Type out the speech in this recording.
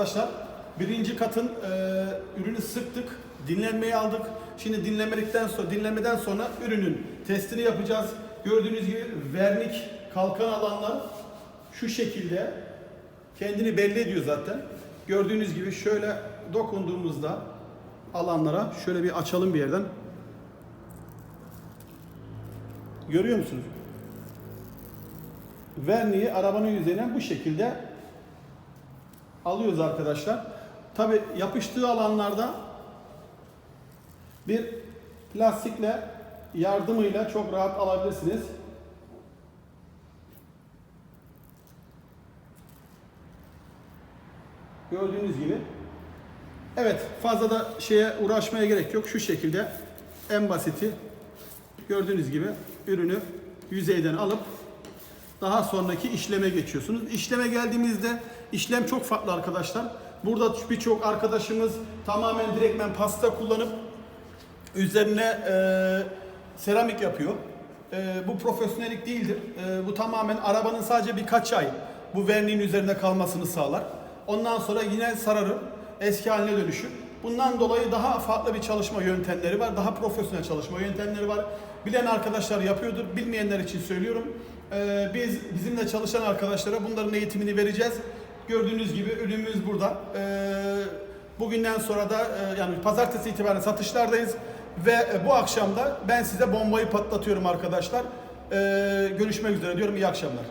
arkadaşlar. Birinci katın e, ürünü sıktık, dinlenmeye aldık. Şimdi dinlemedikten sonra, dinlemeden sonra ürünün testini yapacağız. Gördüğünüz gibi vernik kalkan alanlar şu şekilde kendini belli ediyor zaten. Gördüğünüz gibi şöyle dokunduğumuzda alanlara şöyle bir açalım bir yerden. Görüyor musunuz? Verniği arabanın yüzeyine bu şekilde alıyoruz arkadaşlar. Tabi yapıştığı alanlarda bir lastikle yardımıyla çok rahat alabilirsiniz. Gördüğünüz gibi. Evet fazla da şeye uğraşmaya gerek yok. Şu şekilde en basiti gördüğünüz gibi ürünü yüzeyden alıp daha sonraki işleme geçiyorsunuz. İşleme geldiğimizde işlem çok farklı arkadaşlar. Burada birçok arkadaşımız tamamen direktmen pasta kullanıp üzerine e, seramik yapıyor. E, bu profesyonellik değildir. E, bu tamamen arabanın sadece birkaç ay bu verniğin üzerinde kalmasını sağlar. Ondan sonra yine sararır, eski haline dönüşür. Bundan dolayı daha farklı bir çalışma yöntemleri var. Daha profesyonel çalışma yöntemleri var. Bilen arkadaşlar yapıyordur. Bilmeyenler için söylüyorum. Ee, biz bizimle çalışan arkadaşlara bunların eğitimini vereceğiz. Gördüğünüz gibi ürünümüz burada. Ee, bugünden sonra da e, yani pazartesi itibaren satışlardayız ve e, bu akşam da ben size bombayı patlatıyorum arkadaşlar. Ee, görüşmek üzere diyorum. İyi akşamlar.